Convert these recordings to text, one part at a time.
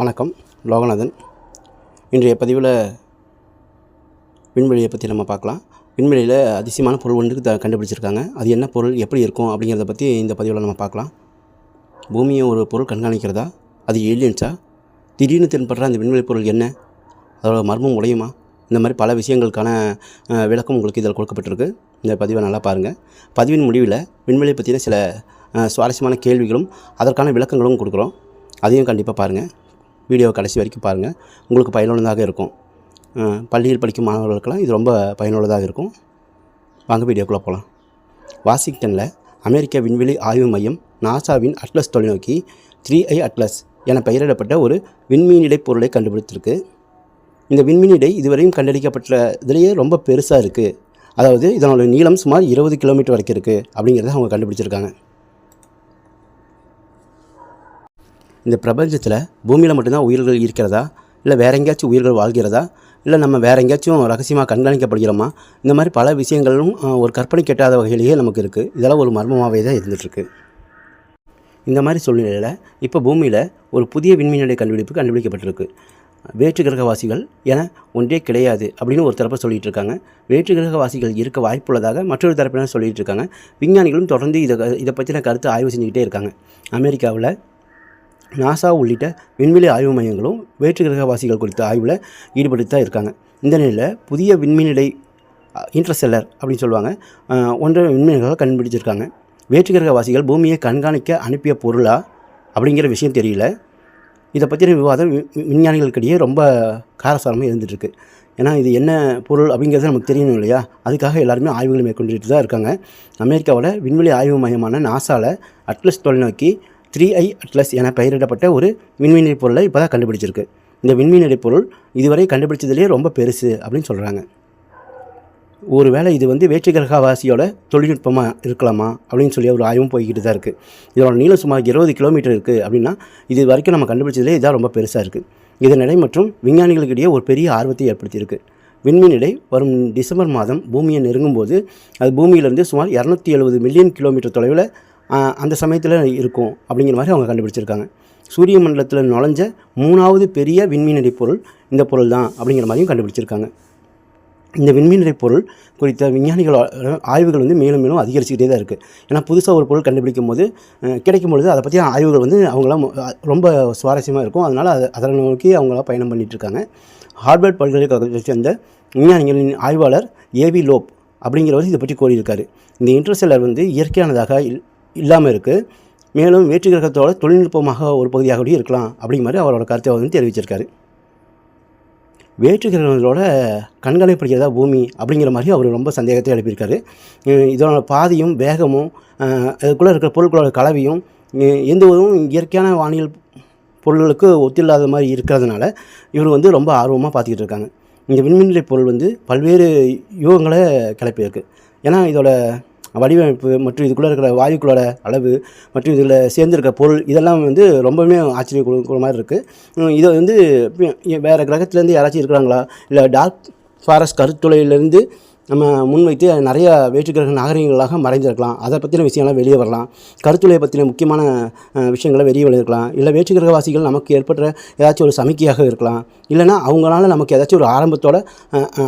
வணக்கம் லோகநாதன். இன்றைய பதிவில் விண்வெளியை பற்றி நம்ம பார்க்கலாம். விண்வெளியில் அதிசயமான பொருள் ஒன்று த கண்டுபிடிச்சிருக்காங்க. அது என்ன பொருள் எப்படி இருக்கும் அப்படிங்கிறத பற்றி இந்த பதிவில் நம்ம பார்க்கலாம். பூமியை ஒரு பொருள் கண்காணிக்கிறதா? அது ஏலியன்ஸா திடீர்னு தென்படுற அந்த விண்வெளி பொருள் என்ன? அதோட மர்மம் உடையுமா? இந்த மாதிரி பல விஷயங்களுக்கான விளக்கம் உங்களுக்கு இதில் கொடுக்கப்பட்டிருக்கு. இந்த பதிவை நல்லா பாருங்கள் பதிவின் முடிவில் விண்வெளியை பற்றின சில சுவாரஸ்யமான கேள்விகளும் அதற்கான விளக்கங்களும் கொடுக்குறோம். அதையும் கண்டிப்பாக பாருங்கள் வீடியோ கடைசி வரைக்கும் பாருங்கள் உங்களுக்கு பயனுள்ளதாக இருக்கும். பள்ளியில் படிக்கும் மாணவர்களுக்கெல்லாம் இது ரொம்ப பயனுள்ளதாக இருக்கும். வாங்க வீடியோக்குள்ளே போகலாம் வாஷிங்டனில் அமெரிக்க விண்வெளி ஆய்வு மையம் நாசாவின் அட்லஸ் தொலைநோக்கி த்ரீ ஐ அட்லஸ் என பெயரிடப்பட்ட ஒரு விண்மீனிடை பொருளை கண்டுபிடித்திருக்கு. இந்த விண்மீனிடை இதுவரையும் கண்டறியப்பட்ட இதுலேயே ரொம்ப பெருசாக இருக்குது அதாவது இதனோட நீளம் சுமார் இருபது கிலோமீட்டர் வரைக்கும் இருக்குது அப்படிங்கிறத அவங்க கண்டுபிடிச்சிருக்காங்க. இந்த பிரபஞ்சத்தில் பூமியில் மட்டும்தான் உயிர்கள் இருக்கிறதா? இல்லை வேற எங்கேயாச்சும் உயிர்கள் வாழ்கிறதா? இல்லை நம்ம வேற எங்கேயாச்சும் ரகசியமாக கண்காணிக்கப்படுகிறோமா? இந்த மாதிரி பல விஷயங்களும் ஒரு கற்பனை கெட்டாத வகையிலேயே நமக்கு இருக்குது இதெல்லாம் ஒரு மர்மமாகவே தான் இருந்துகிட்ருக்கு இந்த மாதிரி சூழ்நிலையில் இப்போ பூமியில் ஒரு புதிய விண்மீனிடை கண்டுபிடிப்பு கண்டுபிடிக்கப்பட்டிருக்கு. வேற்று கிரகவாசிகள் என ஒன்றே கிடையாது அப்படின்னு ஒரு தரப்பை சொல்லிகிட்டு இருக்காங்க. வேற்று கிரகவாசிகள் இருக்க வாய்ப்புள்ளதாக மற்றொரு தரப்பினர் சொல்லிகிட்டு இருக்காங்க. விஞ்ஞானிகளும் தொடர்ந்து இதை இதை பற்றின கருத்து ஆய்வு செஞ்சுக்கிட்டே இருக்காங்க. அமெரிக்காவில் நாசா உள்ளிட்ட விண்வெளி ஆய்வு மையங்களும் வேற்று கிரகவாசிகள் குறித்த ஆய்வில் ஈடுபட்டு தான் இருக்காங்க. இந்த நிலையில் புதிய விண்மீனிடை இன்ட்ரஸ்டெல்லர் அப்படின்னு சொல்லுவாங்க. ஒன்றரை ஒன்றை விண்மீன்களை கண்டுபிடிச்சிருக்காங்க. வேற்று கிரகவாசிகள் பூமியை கண்காணிக்க அனுப்பிய பொருளா அப்படிங்கிற விஷயம் தெரியல. இதை பற்றின விவாதம் வி- விஞ்ஞானிகளுக்கிடையே ரொம்ப காரசாரமாக இருந்துகிட்ருக்கு ஏன்னா இது என்ன பொருள் அப்படிங்கிறது நமக்கு தெரியணும் இல்லையா? அதுக்காக எல்லாருமே ஆய்வுகளை மேற்கொண்டுட்டு தான் இருக்காங்க. அமெரிக்காவோட விண்வெளி ஆய்வு மையமான நாசாவில் அட்லஸ் தொலைநோக்கி த்ரீ ஐ அட்லஸ் என பெயரிடப்பட்ட ஒரு விண்மீன் பொருளை இப்போ தான் கண்டுபிடிச்சிருக்கு. இந்த விண்மீன் பொருள் இதுவரை கண்டுபிடிச்சதுலேயே ரொம்ப பெருசு அப்படின்னு சொல்கிறாங்க ஒருவேளை இது வந்து வேற்று கிரகவாசியோட தொழில்நுட்பமாக இருக்கலாமா அப்படின்னு சொல்லி ஒரு ஆய்வும் போய்கிட்டு தான் இருக்குது இதோட நீளம் சுமார் இருபது கிலோமீட்டர் இருக்குது அப்படின்னா இது வரைக்கும் நம்ம கண்டுபிடிச்சதுலே இதான் ரொம்ப பெருசாக இருக்குது இதனிடை மற்றும் விஞ்ஞானிகளுக்கிடையே ஒரு பெரிய ஆர்வத்தை ஏற்படுத்தியிருக்கு. விண்மீன் இடை வரும் டிசம்பர் மாதம் பூமியை நெருங்கும் போது அது பூமியிலிருந்து சுமார் இரநூத்தி எழுபது மில்லியன் கிலோமீட்டர் தொலைவில் அந்த சமயத்தில் இருக்கும் அப்படிங்கிற மாதிரி அவங்க கண்டுபிடிச்சிருக்காங்க. சூரிய மண்டலத்தில் நுழைஞ்ச மூணாவது பெரிய விண்மீனடை பொருள் இந்த பொருள் தான் அப்படிங்கிற மாதிரியும் கண்டுபிடிச்சிருக்காங்க. இந்த விண்மீனடை பொருள் குறித்த விஞ்ஞானிகள் ஆய்வுகள் வந்து மேலும் மேலும் அதிகரிச்சுக்கிட்டே தான் இருக்குது ஏன்னா புதுசாக ஒரு பொருள் கண்டுபிடிக்கும் போது கிடைக்கும் பொழுது அதை பற்றிய ஆய்வுகள் வந்து அவங்களாம் ரொம்ப சுவாரஸ்யமாக இருக்கும். அதனால் அதை அதை நோக்கி அவங்களாம் பயணம் பண்ணிகிட்ருக்காங்க இருக்காங்க ஹார்வர்ட் பல்கலைக்கழகத்தை சேர்ந்த விஞ்ஞானிகளின் ஆய்வாளர் ஏவி லோப் அப்படிங்கிறவர் இதை பற்றி கோரியிருக்காரு இந்த இன்டர்செல்லர் வந்து இயற்கையானதாக இல் இல்லாமல் இருக்குது மேலும் வேற்று கிரகத்தோட தொழில்நுட்பமாக ஒரு பகுதியாக கூட இருக்கலாம் அப்படிங்கிற மாதிரி அவரோட கருத்தை வந்து தெரிவிச்சிருக்காரு. வேற்று கிரகங்களோட பிடிக்கிறதா பூமி அப்படிங்கிற மாதிரி அவர் ரொம்ப சந்தேகத்தை எழுப்பியிருக்காரு. இதோட பாதியும் வேகமும் அதுக்குள்ளே இருக்கிற பொருட்களோட கலவையும் எந்த ஒரு இயற்கையான வானியல் பொருள்களுக்கு ஒத்தில்லாத மாதிரி இருக்கிறதுனால இவர் வந்து ரொம்ப ஆர்வமாக பார்த்துக்கிட்டு இருக்காங்க. இந்த விண்மீன்நிலை பொருள் வந்து பல்வேறு யூகங்களை கிளப்பியிருக்கு. ஏன்னா இதோட வடிவமைப்பு மற்றும் இதுக்குள்ளே இருக்கிற வாயுக்களோட அளவு மற்றும் இதில் சேர்ந்துருக்க பொருள் இதெல்லாம் வந்து ரொம்பவுமே ஆச்சரியம் கொடுக்குற மாதிரி இருக்குது இதை வந்து வேறு கிரகத்துலேருந்து யாராச்சும் இருக்கிறாங்களா? இல்லை டார்க் ஃபாரஸ்ட் கருத்துளையிலேருந்து நம்ம முன்வைத்து நிறைய வேற்றுக்கிரக நாகரிகங்களாக மறைஞ்சிருக்கலாம் அதை பற்றின விஷயங்கள்லாம் வெளியே வரலாம். கருத்துளையை பற்றின முக்கியமான விஷயங்களை வெளியே வெளியிருக்கலாம் இல்லை வேற்றுக்கிரகவாசிகள் நமக்கு ஏற்படுற ஏதாச்சும் ஒரு சமிக்கையாக இருக்கலாம். இல்லைன்னா அவங்களால நமக்கு ஏதாச்சும் ஒரு ஆரம்பத்தோட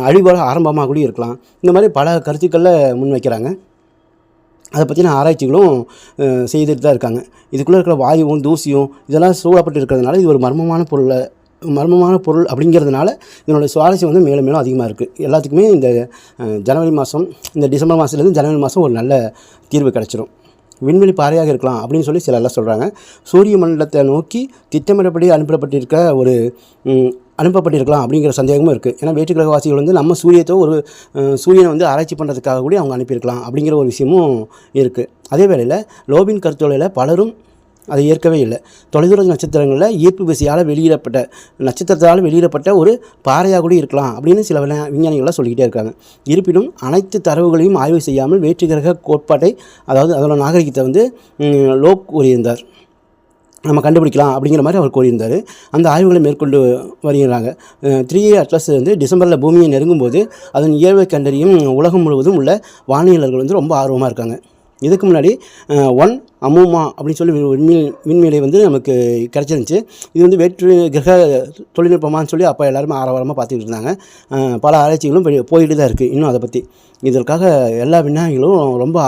அழிவோட ஆரம்பமாக கூட இருக்கலாம். இந்த மாதிரி பல கருத்துக்களில் முன்வைக்கிறாங்க. அதை பற்றின ஆராய்ச்சிகளும் செய்துட்டு தான் இருக்காங்க. இதுக்குள்ளே இருக்கிற வாயுவும் தூசியும் இதெல்லாம் சூழப்பட்டு இருக்கிறதுனால இது ஒரு மர்மமான பொருளை மர்மமான பொருள் அப்படிங்கிறதுனால இதனுடைய சுவாரஸ்யம் வந்து மேலும் மேலும் அதிகமாக இருக்குது எல்லாத்துக்குமே இந்த ஜனவரி மாதம் இந்த டிசம்பர் மாதத்துலேருந்து ஜனவரி மாதம் ஒரு நல்ல தீர்வு கிடச்சிரும். விண்வெளி பாறையாக இருக்கலாம் அப்படின்னு சொல்லி சிலர்லாம் சொல்கிறாங்க சூரிய மண்டலத்தை நோக்கி திட்டமிடப்படி அனுப்பப்பட்டிருக்க ஒரு அனுப்பப்பட்டிருக்கலாம் அப்படிங்கிற சந்தேகமும் இருக்குது ஏன்னா வேற்று கிரகவாசிகள் வந்து நம்ம சூரியத்தை ஒரு சூரியனை வந்து ஆராய்ச்சி பண்ணுறதுக்காக கூட அவங்க அனுப்பியிருக்கலாம் அப்படிங்கிற ஒரு விஷயமும் இருக்குது அதே வேளையில் லோபின் கருத்துளையில் பலரும் அதை ஏற்கவே இல்லை. தொலைதூர நட்சத்திரங்களில் ஈர்ப்பு விசையால் வெளியிடப்பட்ட நட்சத்திரத்தால் வெளியிடப்பட்ட ஒரு பாறையாக கூட இருக்கலாம் அப்படின்னு சில விஞ்ஞானிகளாக சொல்லிக்கிட்டே இருக்காங்க. இருப்பினும் அனைத்து தரவுகளையும் ஆய்வு செய்யாமல் வேற்று கிரக கோட்பாட்டை அதாவது அதோட நாகரிகத்தை வந்து லோப் கூறியிருந்தார். நம்ம கண்டுபிடிக்கலாம் அப்படிங்கிற மாதிரி அவர் கூறியிருந்தார் அந்த ஆய்வுகளை மேற்கொண்டு வருகிறாங்க. த்ரீ ஏ அட்லஸ் வந்து டிசம்பரில் பூமியை நெருங்கும்போது அதன் இயல்பை கண்டறியும் உலகம் முழுவதும் உள்ள வானியலர்கள் வந்து ரொம்ப ஆர்வமாக இருக்காங்க. இதுக்கு முன்னாடி ஒன் அமுமா அப்படின்னு சொல்லி விண்மீன் விண்மீனை வந்து நமக்கு கிடச்சிருந்துச்சி. இது வந்து வேற்று கிரக தொழில்நுட்பமான்னு சொல்லி அப்போ எல்லாருமே ஆரவாரமாக பார்த்துக்கிட்டு இருந்தாங்க. பல ஆராய்ச்சிகளும் போயிட்டு தான் இருக்குது இன்னும் அதை பற்றி இதற்காக எல்லா விஞ்ஞானிகளும் ரொம்ப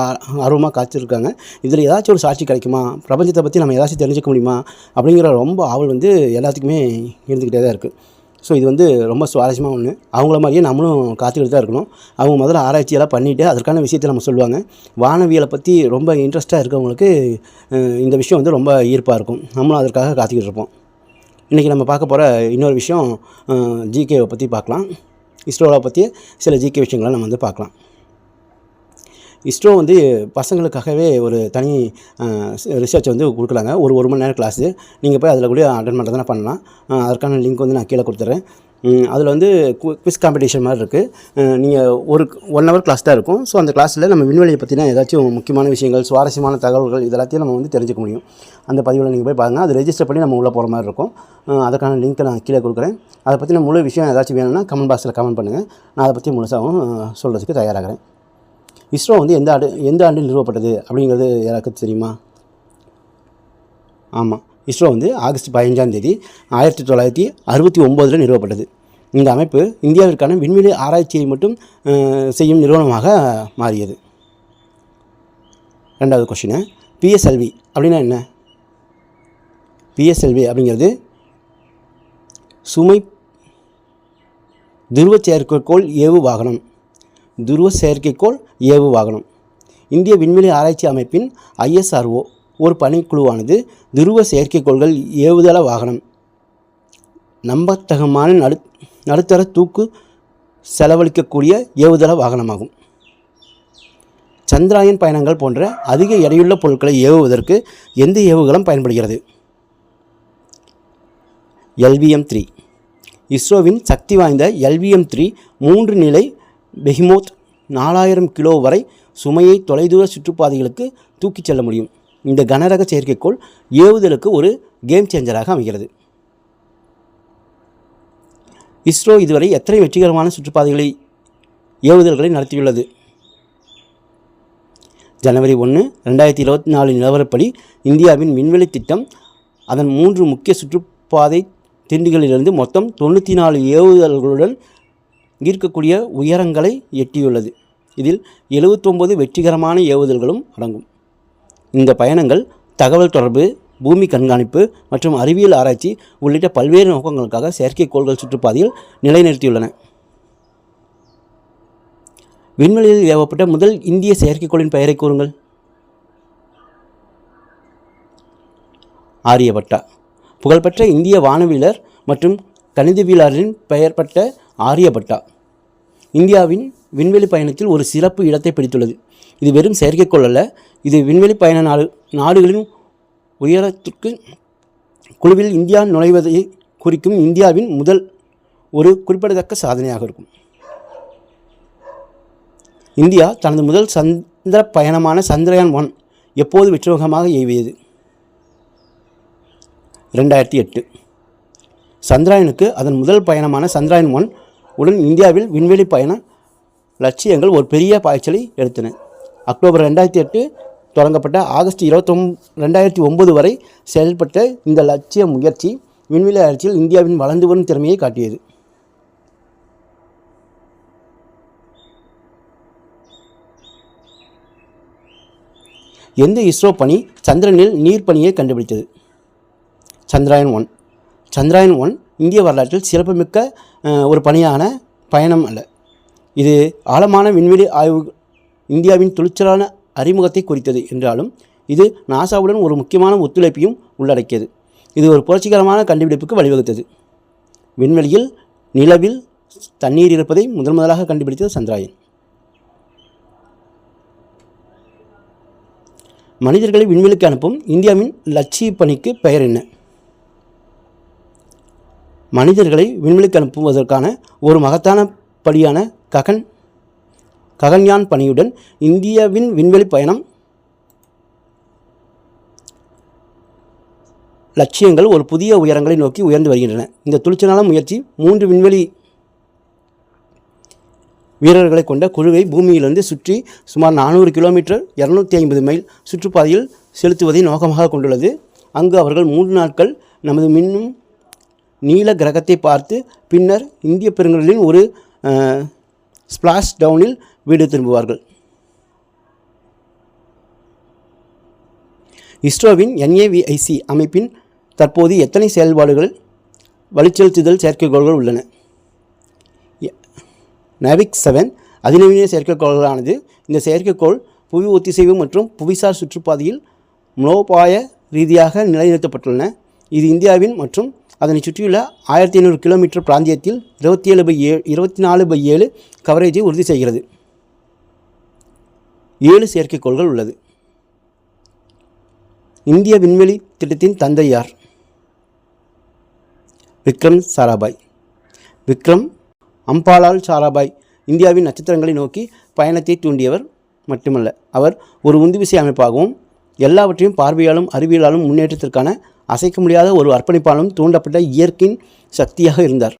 ஆர்வமாக காத்திருக்காங்க. இதில் ஏதாச்சும் ஒரு சாட்சி கிடைக்குமா? பிரபஞ்சத்தை பற்றி நம்ம ஏதாச்சும் தெரிஞ்சுக்க முடியுமா? அப்படிங்கிற ரொம்ப ஆவல் வந்து எல்லாத்துக்குமே இருந்துக்கிட்டே தான் இருக்குது ஸோ இது வந்து ரொம்ப சுவாரஸ்யமாக ஒன்று அவங்கள மாதிரியே நம்மளும் காத்துக்கிட்டு தான் இருக்கணும். அவங்க முதல்ல ஆராய்ச்சியெல்லாம் பண்ணிவிட்டு அதற்கான விஷயத்தை நம்ம சொல்லுவாங்க. வானவியலை பற்றி ரொம்ப இன்ட்ரெஸ்ட்டாக இருக்கவங்களுக்கு இந்த விஷயம் வந்து ரொம்ப ஈர்ப்பாக இருக்கும். நம்மளும் அதற்காக காத்துக்கிட்டு இருப்போம். இன்றைக்கி நம்ம பார்க்க போகிற இன்னொரு விஷயம் ஜிகேவை பற்றி பார்க்கலாம். இஸ்ரோவை பற்றி சில ஜிகே விஷயங்களை நம்ம வந்து பார்க்கலாம். இஸ்ரோ வந்து பசங்களுக்காகவே ஒரு தனி ரிசர்ச் வந்து கொடுக்குறாங்க ஒரு ஒரு மணி நேரம் கிளாஸு நீங்கள் போய் அதில் கூட அட்டன் பண்ணுறதுனா பண்ணலாம். அதற்கான லிங்க் வந்து நான் கீழே கொடுத்துட்றேன் அதில் வந்து குவிஸ் காம்படிஷன் மாதிரி இருக்குது நீங்கள் ஒரு ஒன் ஹவர் கிளாஸ் தான் இருக்கும். ஸோ அந்த கிளாஸில் நம்ம விண்வெளியை பற்றின ஏதாச்சும் முக்கியமான விஷயங்கள் சுவாரஸ்யமான தகவல்கள் இதெல்லாத்தையும் நம்ம வந்து தெரிஞ்சுக்க முடியும். அந்த பதிவில் நீங்கள் போய் பாருங்கள் அது ரெஜிஸ்டர் பண்ணி நம்ம உள்ளே போகிற மாதிரி இருக்கும். அதுக்கான லிங்க்கை நான் கீழே கொடுக்குறேன். அதை பற்றின முழு விஷயம் ஏதாச்சும் வேணும்னா கமெண்ட் பாக்ஸில் கமெண்ட் பண்ணுங்கள் நான் அதை பற்றி முழுசாகவும் சொல்கிறதுக்கு தயாராகிறேன். இஸ்ரோ வந்து எந்த ஆண்டு எந்த ஆண்டில் நிறுவப்பட்டது அப்படிங்கிறது யாராவது தெரியுமா? ஆமாம் இஸ்ரோ வந்து ஆகஸ்ட் பதினஞ்சாம் தேதி ஆயிரத்தி தொள்ளாயிரத்தி அறுபத்தி ஒம்போதில் நிறுவப்பட்டது. இந்த அமைப்பு இந்தியாவிற்கான விண்வெளி ஆராய்ச்சியை மட்டும் செய்யும் நிறுவனமாக மாறியது. ரெண்டாவது கொஷினு பிஎஸ்எல்வி அப்படின்னா என்ன? பிஎஸ்எல்வி அப்படிங்கிறது சுமை துருவ செயற்கைக்கோள் ஏவு வாகனம். துருவ செயற்கைக்கோள் ஏவு வாகனம். இந்திய விண்வெளி ஆராய்ச்சி அமைப்பின் ஐஎஸ்ஆர்ஓ ஒரு பணிக்குழுவானது துருவ செயற்கைக்கோள்கள் ஏவுதள வாகனம். நம்பத்தகமான நடு நடுத்தர தூக்கு செலவழிக்கக்கூடிய ஏவுதள வாகனமாகும். சந்திராயன் பயணங்கள் போன்ற அதிக எடையுள்ள பொருட்களை ஏவுவதற்கு எந்த ஏவுகலம் பயன்படுகிறது? LVM three. இஸ்ரோவின் சக்தி வாய்ந்த எல்விஎம் த்ரீ மூன்று நிலை பெஹிமோத் நாலாயிரம் கிலோ வரை சுமையை தொலைதூர சுற்றுப்பாதைகளுக்கு தூக்கிச் செல்ல முடியும். இந்த கனரக செயற்கைக்கோள் ஏவுதலுக்கு ஒரு கேம் சேஞ்சராக அமைகிறது. இஸ்ரோ இதுவரை எத்தனை வெற்றிகரமான சுற்றுப்பாதைகளை ஏவுதல்களை நடத்தியுள்ளது? ஜனவரி ஒன்று ரெண்டாயிரத்தி இருபத்தி நாலு நிலவரப்படி இந்தியாவின் விண்வெளி திட்டம் அதன் மூன்று முக்கிய சுற்றுப்பாதை திண்டுகளிலிருந்து மொத்தம் தொண்ணூற்றி நாலு ஏவுதல்களுடன் ஈர்க்கக்கூடிய உயரங்களை எட்டியுள்ளது. இதில் எழுவத்தொம்பது வெற்றிகரமான ஏவுதல்களும் அடங்கும். இந்த பயணங்கள் தகவல் தொடர்பு பூமி கண்காணிப்பு மற்றும் அறிவியல் ஆராய்ச்சி உள்ளிட்ட பல்வேறு நோக்கங்களுக்காக செயற்கைக்கோள்கள் சுற்றுப்பாதையில் நிலைநிறுத்தியுள்ளன. விண்வெளியில் ஏவப்பட்ட முதல் இந்திய செயற்கைக்கோளின் பெயரை கூறுங்கள். ஆரியபட்டா. புகழ்பெற்ற இந்திய வானவியலர் மற்றும் கணிதவியலாளரின் பெயர் ஆரியபட்டா. இந்தியாவின் விண்வெளி பயணத்தில் ஒரு சிறப்பு இடத்தை பிடித்துள்ளது. இது வெறும் செயற்கைக்கோள் அல்ல இது விண்வெளி பயண நாடு நாடுகளின் உயரத்திற்கு குழுவில் இந்தியா நுழைவதை குறிக்கும் இந்தியாவின் முதல் ஒரு குறிப்பிடத்தக்க சாதனையாக இருக்கும். இந்தியா தனது முதல் சந்திர பயணமான சந்திரயான் ஒன் எப்போது வெற்றிகரமாக ஏவியது ரெண்டாயிரத்தி எட்டு. சந்திராயனுக்கு அதன் முதல் பயணமான சந்திராயன் ஒன் உடன் இந்தியாவில் விண்வெளி பயண லட்சியங்கள் ஒரு பெரிய பாய்ச்சலை எடுத்தன. அக்டோபர் ரெண்டாயிரத்தி எட்டு தொடங்கப்பட்ட ஆகஸ்ட் இருபத்தொம் ரெண்டாயிரத்தி ஒம்பது வரை செயல்பட்ட இந்த லட்சிய முயற்சி விண்வெளி ஆராய்ச்சியில் இந்தியாவின் வளர்ந்து வரும் திறமையை காட்டியது. எந்த இஸ்ரோ பணி சந்திரனில் நீர் பணியை கண்டுபிடித்தது? சந்திராயன் ஒன். சந்திராயன் ஒன் இந்திய வரலாற்றில் சிறப்புமிக்க ஒரு பணியான பயணம் அல்ல. இது ஆழமான விண்வெளி ஆய்வு இந்தியாவின் தொழிற்சாலான அறிமுகத்தை குறித்தது என்றாலும் இது நாசாவுடன் ஒரு முக்கியமான ஒத்துழைப்பையும் உள்ளடக்கியது. இது ஒரு புரட்சிகரமான கண்டுபிடிப்புக்கு வழிவகுத்தது. விண்வெளியில் நிலவில் தண்ணீர் இருப்பதை முதன் முதலாக கண்டுபிடித்தது சந்திராயன். மனிதர்களை விண்வெளிக்கு அனுப்பும் இந்தியாவின் லட்சிய பணிக்கு பெயர் என்ன? மனிதர்களை விண்வெளிக்கு அனுப்புவதற்கான ஒரு மகத்தான படியான ககன் ககன்யான் பணியுடன் இந்தியாவின் விண்வெளி பயணம் லட்சியங்கள் ஒரு புதிய உயரங்களை நோக்கி உயர்ந்து வருகின்றன. இந்த துளிச்சலான முயற்சி மூன்று விண்வெளி வீரர்களை கொண்ட குழுவை பூமியிலிருந்து சுற்றி சுமார் நானூறு கிலோமீட்டர் இரநூத்தி ஐம்பது மைல் சுற்றுப்பாதையில் செலுத்துவதை நோக்கமாக கொண்டுள்ளது. அங்கு அவர்கள் மூன்று நாட்கள் நமது மின்னும் நீல கிரகத்தை பார்த்து பின்னர் இந்திய பெருங்கடலின் ஒரு ஸ்பிளாஷ் டவுனில் வீடு திரும்புவார்கள். இஸ்ரோவின் என்ஏவிஐசி அமைப்பின் தற்போது எத்தனை செயல்பாடுகள் வழிச்செலுத்துதல் செயற்கைக்கோள்கள் உள்ளன? நாவிக் செவன் அதிநவீன செயற்கைக்கோள்களானது இந்த செயற்கைக்கோள் புவி ஒத்திசைவு மற்றும் புவிசார் சுற்றுப்பாதையில் மூலோபாய ரீதியாக நிலைநிறுத்தப்பட்டுள்ளன. இது இந்தியாவின் மற்றும் அதனை சுற்றியுள்ள ஆயிரத்தி ஐநூறு கிலோமீட்டர் பிராந்தியத்தில் இருபத்தி ஏழு பை ஏழு இருபத்தி நாலு பை ஏழு கவரேஜை உறுதி செய்கிறது. ஏழு செயற்கைக்கோள்கள் உள்ளது. இந்திய விண்வெளி திட்டத்தின் தந்தை யார்? விக்ரம் சாராபாய். விக்ரம் அம்பாலால் சாராபாய் இந்தியாவின் நட்சத்திரங்களை நோக்கி பயணத்தை தூண்டியவர் மட்டுமல்ல அவர் ஒரு உந்துவிசை அமைப்பாகவும் எல்லாவற்றையும் பார்வையாலும் அறிவியலாலும் முன்னேற்றத்திற்கான அசைக்க முடியாத ஒரு அர்ப்பணிப்பாலும் தூண்டப்பட்ட இயற்கையின் சக்தியாக இருந்தார்.